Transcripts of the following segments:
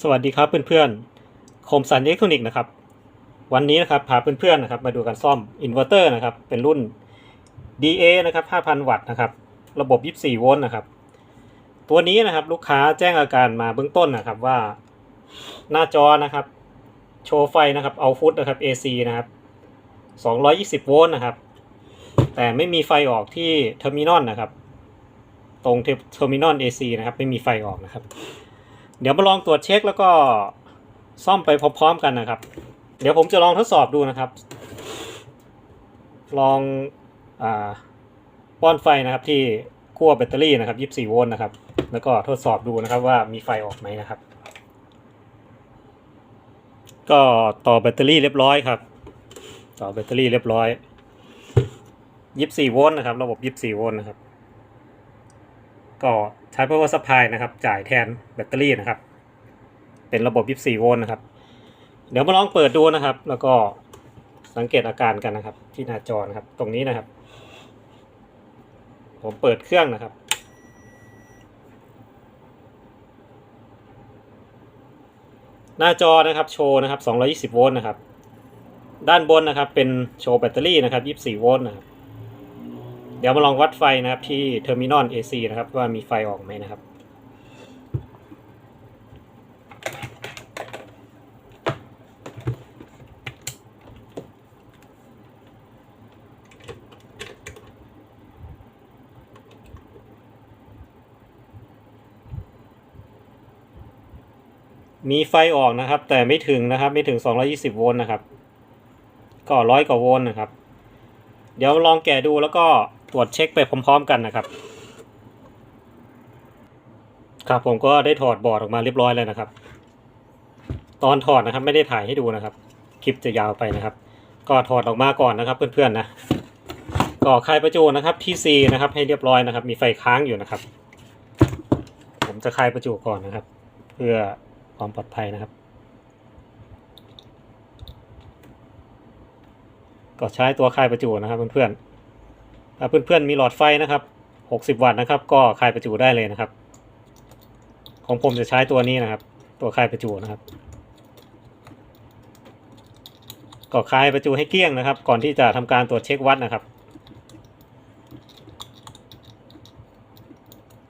สวัสดีครับเพื่อนๆคมสันอิเล็กทรอนิกส์นะครับ วันนี้นะครับพาเพื่อนๆนะครับมาดูการซ่อมอินเวอร์เตอร์นะครับ เป็นรุ่น DA นะครับ 5,000 วัตต์นะครับ ระบบ 24 โวลต์นะครับ ตัวนี้นะครับลูกค้าแจ้งอาการมาเบื้องต้นนะครับว่าหน้าจอนะครับ โชว์ไฟนะครับเอาฟุตนะครับ AC นะครับ 220 โวลต์นะครับ แต่ไม่มีไฟออกที่เทอร์มินอลนะครับ ตรงเทอร์มินอล AC นะครับ ไม่มีไฟออกนะครับ เดี๋ยวมาลองตรวจเช็คแล้วก็ซ่อมไปพร้อมๆกันนะครับ เดี๋ยวผมจะลองทดสอบดูนะครับ ลองอาป้อนไฟนะครับที่ขั้วแบตเตอรี่นะครับ 24 โวลต์นะครับ แล้วก็ทดสอบดูนะครับว่ามีไฟออกไหมนะครับ ก็ต่อแบตเตอรี่เรียบร้อยครับ ต่อแบตเตอรี่เรียบร้อย 24 โวลต์นะครับ ระบบ 24 โวลต์นะครับ ก็ใช้ power supply นะครับ จ่ายแทนแบตเตอรี่นะครับ เป็นระบบ 24 โวลต์นะครับ เดี๋ยวมาลองเปิดดูนะครับ แล้วก็สังเกตอาการกันนะครับ ที่หน้าจอนะครับ ตรงนี้นะครับ ผมเปิดเครื่องนะครับ หน้าจอนะครับโชว์นะครับ 220 โวลต์นะครับ ด้านบนนะครับ เป็นโชว์แบตเตอรี่นะครับ 24 โวลต์นะครับ เดี๋ยวมาลองวัดไฟนะครับ ที่เทอร์มินอล AC นะครับ ว่ามีไฟออกไหมนะครับ มีไฟออกนะครับ แต่ไม่ถึงนะครับ ไม่ถึง 220 โวลต์นะครับ ก็ร้อยกว่าโวลต์นะครับ เดี๋ยวลองแกะดูแล้วก็ ตรวจเช็คไปพร้อม ๆ กันนะครับ ครับผมก็ได้ถอดบอร์ดออกมาเรียบร้อยแล้วนะครับ ตอนถอดนะครับไม่ได้ถ่ายให้ดูนะครับ คลิปจะยาวไปนะครับ ก็ถอดออกมาก่อนนะครับ เพื่อนๆนะก็คลายประจุนะครับที่ C นะครับ ให้เรียบร้อยนะครับ มีไฟค้างอยู่นะครับ ผมจะคลายประจุก่อนนะครับ เพื่อความปลอดภัยนะครับ ก็ใช้ตัวคลายประจุนะครับเพื่อนๆ เพื่อนๆมีหลอดไฟนะครับ 60 วัตต์นะครับ ก็คลายประจุได้เลยนะครับ ของผมจะใช้ตัวนี้นะครับ ตัวคลายประจุนะครับ ก็คลายประจุให้เกลี้ยงนะครับ ก่อนที่จะทำการตรวจเช็ควัดนะครับ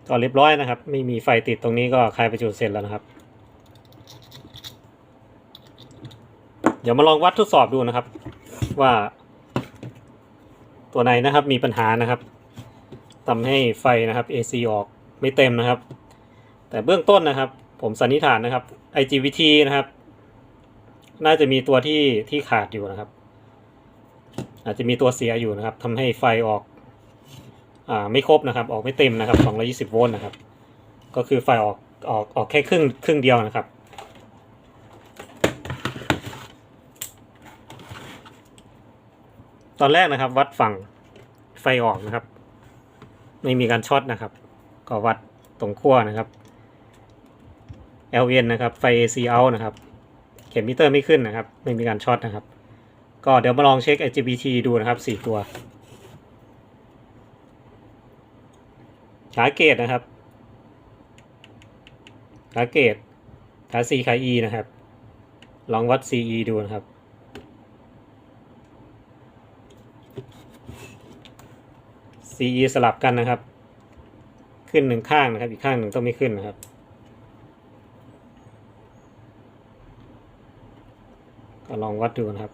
ก็เรียบร้อยนะครับ ไม่มีไฟติดตรงนี้ก็คลายประจุเสร็จแล้วนะครับเดี๋ยวมาลองวัดทดสอบดูนะครับ ว่า ตัวไหนนะครับมีปัญหานะครับทำให้ไฟนะครับ AC ออกไม่เต็มนะครับ แต่เบื้องต้นนะครับ ผมสันนิษฐานนะครับ IGBT นะครับ น่าจะมีตัวที่ที่ขาดอยู่นะครับ อาจจะมีตัวเสียอยู่นะครับทำให้ไฟออกอ่าไม่ครบนะครับ ออกไม่เต็มนะครับ220โวลต์นะครับ ก็คือไฟออกออกออกแค่ครึ่งครึ่งเดียวนะครับ ตอนแรกนะครับ วัดฝั่งไฟออกนะครับ ไม่มีการช็อตนะครับ ก็วัดตรงขั้วนะครับ LN นะครับไฟ AC out นะครับ เข็มมิเตอร์ไม่ขึ้นนะครับ ไม่มีการช็อตนะครับ ก็เดี๋ยวมาลองเช็ค IGBT ดูนะครับ 4 ตัวขาเกตนะครับขาเกตขา C ขา E นะครับ ลองวัด CE ดูนะครับ CE สลับกันนะครับ ขึ้นหนึ่งข้างนะครับ อีกข้างหนึ่งต้องไม่ขึ้นนะครับ ก็ลองวัดดูนะครับ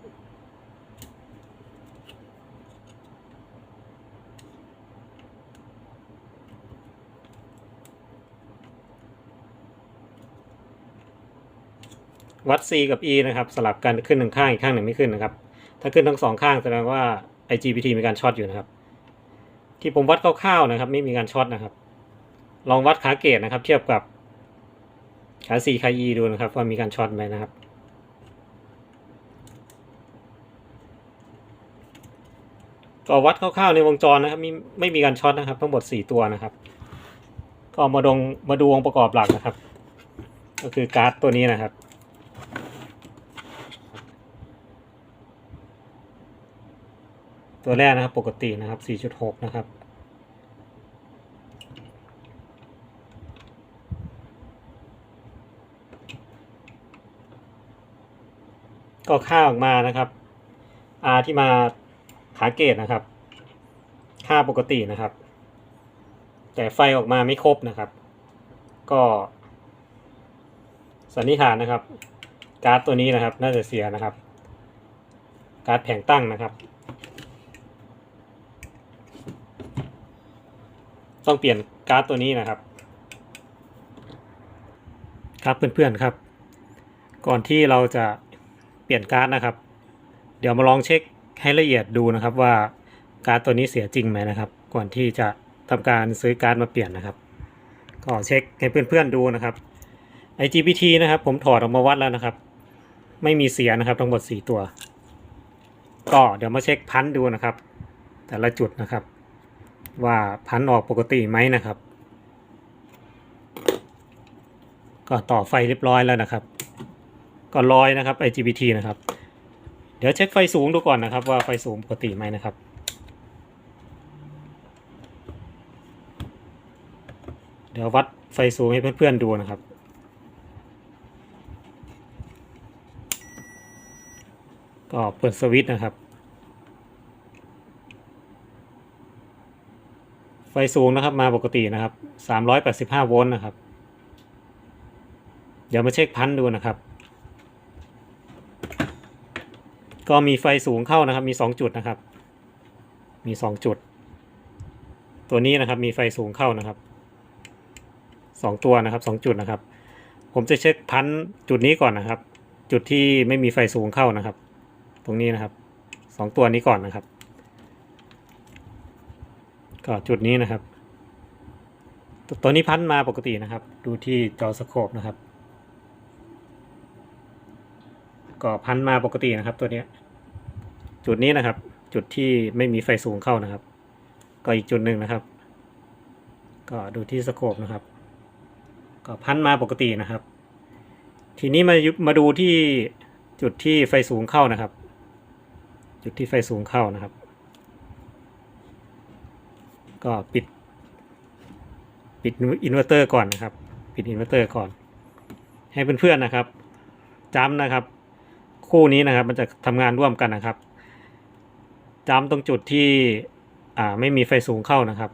วัด C กับ E นะครับ สลับกันขึ้นหนึ่งข้างอีกข้างหนึ่งไม่ขึ้นนะครับ ถ้าขึ้นทั้งสองข้างแสดงว่า IGBT มีการช็อตอยู่นะครับ ที่ผมวัดคร่าวๆนะครับ ไม่มีการช็อตนะครับ ลองวัดขาเกตนะครับ เทียบกับขา C ขา E ดูนะครับ ว่ามีการช็อตไหมนะครับก็วัดคร่าวๆในวงจรนะครับมีไม่มีการช็อตนะครับ ทั้งหมด 4 ตัวนะครับ ก็มาดงมาดูองค์ประกอบหลักนะครับ ก็คือการ์ดตัวนี้นะครับ ตัวแรกนะครับปกตินะครับ 4.6 นะครับ ก็ค่าออกมานะครับ R ที่มาขาเกตนะครับ ค่าปกตินะครับ แต่ไฟออกมาไม่ครบนะครับ ก็สันนิษฐานนะครับ การ์ดตัวนี้นะครับ น่าจะเสียนะครับ การ์ดแผงตั้งนะครับ ต้องเปลี่ยนการ์ดตัวนี้นะครับ ครับเพื่อนๆครับ ก่อนที่เราจะเปลี่ยนการ์ดนะครับ เดี๋ยวมาลองเช็คให้ละเอียดดูนะครับว่าการ์ดตัวนี้เสียจริงไหมนะครับ ก่อนที่จะทำการซื้อการ์ดมาเปลี่ยนนะครับ ก็เช็คให้เพื่อนๆดูนะครับ IGBT นะครับ ผมถอดออกมาวัดแล้วนะครับ ไม่มีเสียนะครับทั้งหมด 4 ตัว ก็เดี๋ยวมาเช็คพันธุ์ดูนะครับ แต่ละจุดนะครับ ว่าพันออกปกติไหมนะครับ ก็ต่อไฟเรียบร้อยแล้วนะครับ ก็ลอยนะครับ IGBT นะครับ เดี๋ยวเช็คไฟสูงดูก่อนนะครับ ว่าไฟสูงปกติไหมนะครับเดี๋ยววัดไฟสูงให้เพื่อนๆดูนะครับ ก็เปิดสวิตช์นะครับ ไฟ สูงนะครับ มาปกตินะครับ385โวลต์นะครับ เดี๋ยวมาเช็คพันธุ์ดูนะครับ ก็มีไฟสูงเข้านะครับ มี2จุดนะครับ มี2จุด ตัวนี้นะครับ มีไฟสูงเข้านะครับ2ตัวนะครับ2จุดนะครับ ผมจะเช็คพันธุ์จุดนี้ก่อนนะครับ จุดที่ไม่มีไฟสูงเข้านะครับ ตรงนี้นะครับ2ตัวนี้ก่อนนะครับ ก็จุดนี้นะครับตตัวนี้พันมาปกตินะครับ ดูที่จอสโคปนะครับ ก็พันมาปกตินะครับ ตัวนี้ จุดนี้นะครับ จุดที่ไม่มีไฟสูงเข้านะครับ ก็อีกจุดหนึ่งนะครับ ก็ดูที่สโคปนะครับ ก็พันมาปกตินะครับ ทีนี้มามาดูที่จุดที่ไฟสูงเข้านะครับ จุดที่ไฟสูงเข้านะครับ ก็ปิด ปิดอินเวอร์เตอร์ก่อนนะครับ ปิดอินเวอร์เตอร์ก่อน ให้เพื่อนๆนะครับจำนะครับ คู่นี้นะครับมันจะทำงานร่วมกันนะครับจำตรงจุดที่อ่าไม่มีไฟสูงเข้านะครับ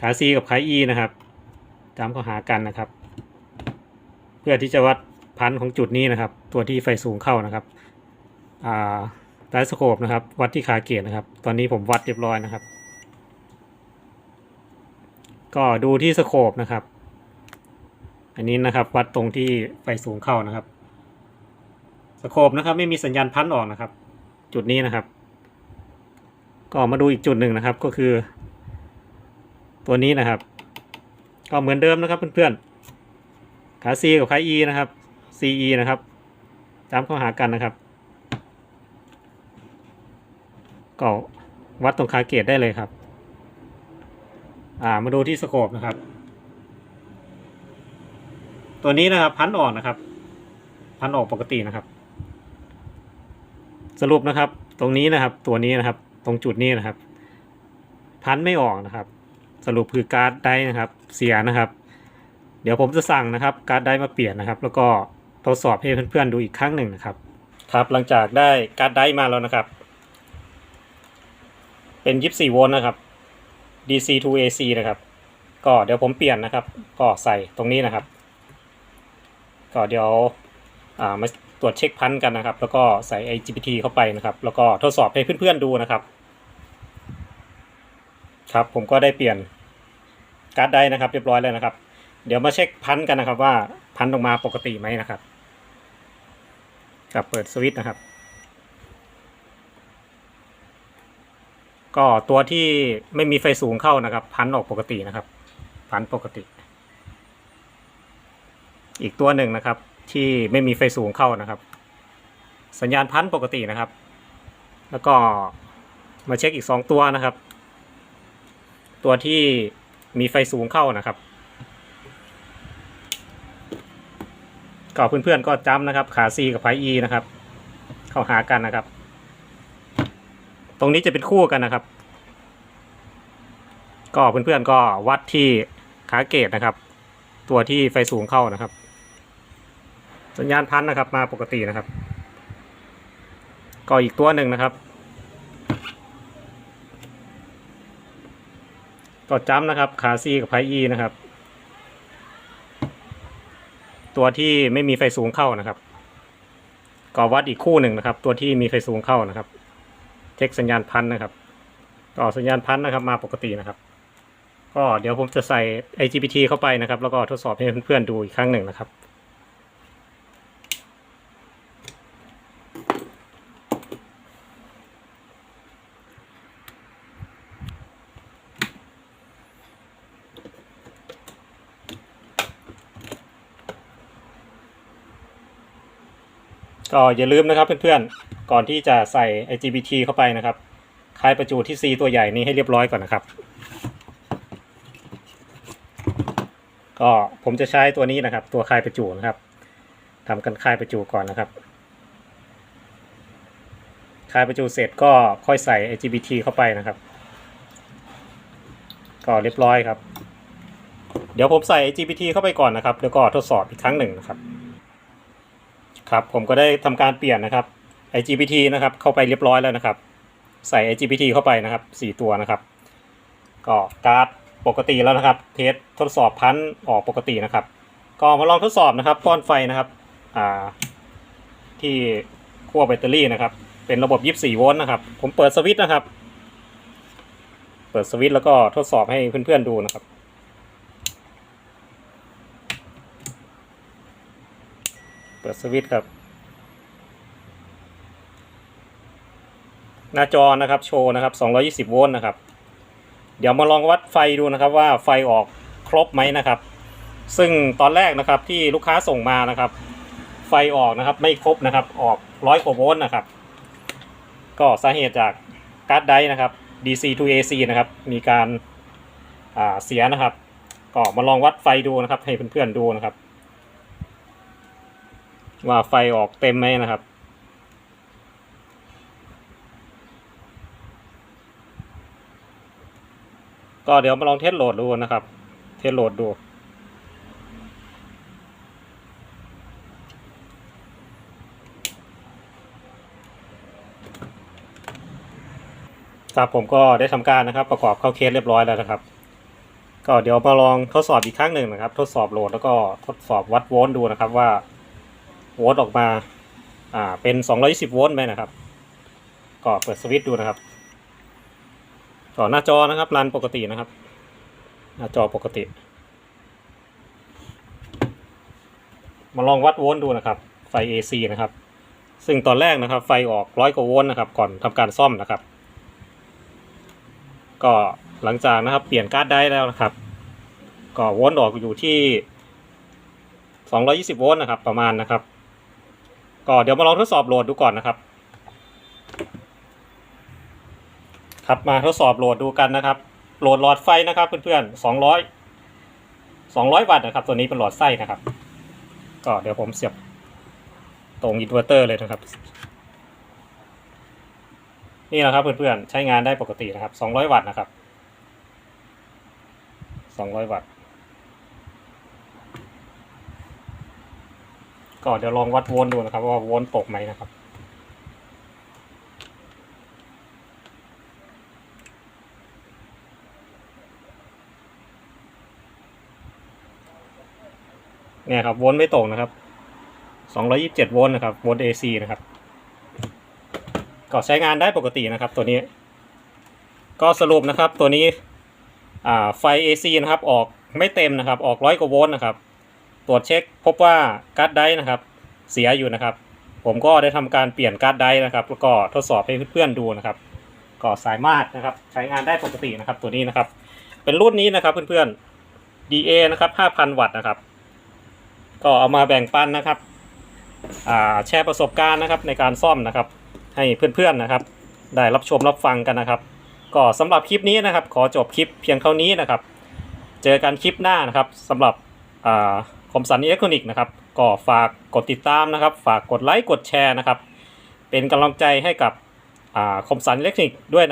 ขา C กับขา E นะครับจำเข้าหากันนะครับ เพื่อที่จะวัดพันธุ์ของจุดนี้นะครับ ตัวที่ไฟสูงเข้านะครับอ่าไดสโคปนะครับ วัดที่ขาเกียร์นะครับ ตอนนี้ผมวัดเรียบร้อยนะครับ ก็ดูที่สโคปนะครับ อันนี้นะครับวัดตรงที่ไฟสูงเข้านะครับ สโคปนะครับไม่มีสัญญาณพันออกนะครับ จุดนี้นะครับ ก็มาดูอีกจุดหนึ่งนะครับก็คือ ตัวนี้นะครับ ก็เหมือนเดิมนะครับเพื่อนๆขา C กับขา E นะครับ CE นะครับจำเข้าหากันนะครับ ก็วัดตรงคาเกตได้เลยครับ อ่ามาดูที่สโคปนะครับ ตัวนี้นะครับพันออกนะครับ พันออกปกตินะครับ สรุปนะครับ ตรงนี้นะครับ ตัวนี้นะครับ ตรงจุดนี้นะครับ พันไม่ออกนะครับ สรุปคือการ์ดได้นะครับ เสียนะครับ เดี๋ยวผมจะสั่งนะครับ การ์ดได้มาเปลี่ยนนะครับ แล้วก็ทดสอบให้เพื่อนๆดูอีกครั้งหนึ่งนะครับ ครับ หลังจากได้การ์ดได้มาแล้วนะครับ เป็น 24 โวลต์นะครับ DC to AC นะครับ ก็เดี๋ยวผมเปลี่ยนนะครับ ก็ใส่ตรงนี้นะครับ ก็เดี๋ยวอ่ามาตรวจเช็คพันกันนะครับ แล้วก็ใส่ IGBT เข้าไปนะครับ แล้วก็ทดสอบให้เพื่อนๆดูนะครับ ครับผมก็ได้เปลี่ยนการ์ดได้นะครับ เรียบร้อยแล้วนะครับ เดี๋ยวมาเช็คพันกันนะครับว่าพันออกมาปกติไหมนะครับกับเปิดสวิตช์นะครับ ก็ตัวที่ไม่มีไฟสูงเข้านะครับ พันออกปกตินะครับ พันปกติ อีกตัวหนึ่งนะครับ ที่ไม่มีไฟสูงเข้านะครับ สัญญาณพันปกตินะครับ แล้วก็มาเช็คอีกสองตัวนะครับ ตัวที่มีไฟสูงเข้านะครับก็เพื่อนๆก็จำนะครับ ขา C กับขา E นะครับ เข้าหากันนะครับ ตรงนี้จะเป็นคู่กันนะครับ ก็เพื่อนๆก็วัดที่ขาเกตนะครับ ตัวที่ไฟสูงเข้านะครับ สัญญาณพันนะครับ มาปกตินะครับ ก็อีกตัวหนึ่งนะครับ ก็จ้ำนะครับคาซีกับไพอีนะครับ ตัวที่ไม่มีไฟสูงเข้านะครับ ก็วัดอีกคู่หนึ่งนะครับ ตัวที่มีไฟสูงเข้านะครับ เช็คสัญญาณพันนะครับ ต่อสัญญาณพันนะครับมาปกตินะครับ ก็เดี๋ยวผมจะใส่ IGBT เข้าไปนะครับ แล้วก็ทดสอบให้เพื่อนๆดูอีกครั้งหนึ่งนะครับ ก็อย่าลืมนะครับเพื่อนๆ ก่อนที่จะใส่ IGBT เข้าไปนะครับคลายประจุที่ C ตัวใหญ่นี้ให้เรียบร้อยก่อนนะครับ ก็ผมจะใช้ตัวนี้นะครับ ตัวคลายประจุนะครับทำกันคลายประจุก่อนนะครับคลายประจุเสร็จก็ค่อยใส่ IGBT เข้าไปนะครับ ก็เรียบร้อยครับ เดี๋ยวผมใส่ IGBT เข้าไปก่อนนะครับ แล้วก็ทดสอบอีกครั้งหนึ่งนะครับ ครับผมก็ได้ทำการเปลี่ยนนะครับ IGBT นะครับเข้าไปเรียบร้อยแล้วนะครับ ใส่ IGBT เข้าไปนะครับ 4 ตัวนะครับ ก็การ์ดปกติแล้วนะครับ เทสทดสอบพันออกปกตินะครับ ก็มาลองทดสอบนะครับป้อนไฟนะครับอ่าที่ขั้วแบตเตอรี่นะครับ เป็นระบบ 24 โวลต์นะครับ ผมเปิดสวิตช์นะครับ เปิดสวิตช์แล้วก็ทดสอบให้เพื่อนๆดูนะครับ เปิดสวิตช์ครับ หน้าจอนะครับโชว์นะครับ 220 โวลต์นะครับ เดี๋ยวมาลองวัดไฟดูนะครับว่าไฟออกครบไหมนะครับ ซึ่งตอนแรกนะครับที่ลูกค้าส่งมานะครับ ไฟออกนะครับไม่ครบนะครับออกร้อยกว่าโวลต์นะครับ ก็สาเหตุจากการ์ดไดนะครับ DC to AC นะครับ มีการเสียนะครับ ก็มาลองวัดไฟดูนะครับ ให้เพื่อนๆดูนะครับ ว่าไฟออกเต็มไหมนะครับ ก็เดี๋ยวมาลองเทสโหลดดูนะครับ เทสโหลดดูครับผมก็ได้ทำการนะครับประกอบเข้าเคสเรียบร้อยแล้วนะครับ ก็เดี๋ยวมาลองทดสอบอีกครั้งหนึ่งนะครับ ทดสอบโหลดแล้วก็ทดสอบวัดโวลต์ดูนะครับว่า โวลต์ออกมาอ่าเป็น220โวลต์ไหมนะครับ ก็เปิดสวิตช์ดูนะครับก็หน้าจอนะครับรันปกตินะครับ หน้าจอปกติ มาลองวัดโวลต์ดูนะครับ ไฟ AC นะครับ ซึ่งตอนแรกนะครับ ไฟออกร้อยกว่าโวลต์นะครับ ก่อนทำการซ่อมนะครับ ก็หลังจากนะครับ เปลี่ยนการ์ดได้แล้วนะครับ ก็โวลต์ออกอยู่ที่ 220 โวลต์นะครับ ประมาณนะครับ ก็เดี๋ยวมาลองทดสอบโหลดดูก่อนนะครับ ครับมาทดสอบโหลดดูกันนะครับ โหลดหลอดไฟนะครับเพื่อนๆ200 200วัตต์นะครับ ตัวนี้เป็นหลอดไส้นะครับ ก็เดี๋ยวผมเสียบตรงอินเวอร์เตอร์เลยนะครับ นี่นะครับเพื่อนๆใช้งานได้ปกตินะครับ200วัตต์นะครับ200วัตต์ ก็เดี๋ยวลองวัดโวลต์ดูนะครับ ว่าโวลต์ตกไหมนะครับเนี่ยครับโวลต์ไม่ตกนะครับ 227โวลต์นะครับโวลต์ AC นะครับ ก็ใช้งานได้ปกตินะครับ ตัวนี้ ก็สรุปนะครับตัวนี้ไฟ AC นะครับออกไม่เต็มนะครับ ออกร้อยกว่าโวลต์นะครับ ตรวจเช็คพบว่าการ์ดไดร์นะครับ เสียอยู่นะครับ ผมก็ได้ทำการเปลี่ยนการ์ดไดร์นะครับ แล้วก็ทดสอบให้เพื่อนๆดูนะครับ ก็สามารถนะครับใช้งานได้ปกตินะครับ ตัวนี้นะครับ เป็นรุ่นนี้นะครับเพื่อนๆ DA นะครับ 5,000 วัตต์นะครับ ก็เอามาแบ่งปันนะครับแชร์ประสบการณ์นะครับในการซ่อมนะครับ ให้เพื่อนๆนะครับ ได้รับชมรับฟังกันนะครับ ก็สำหรับคลิปนี้นะครับ ขอจบคลิปเพียงเท่านี้นะครับ เจอกันคลิปหน้านะครับสำหรับอ่า คมสันอิเล็กทรอนิกส์นะครับก็ฝากกดติดตามนะครับ ฝากกดไลค์กดแชร์นะครับ เป็นกำลังใจให้กับอ่าคมสันอิเล็กทรอนิกส์ด้วย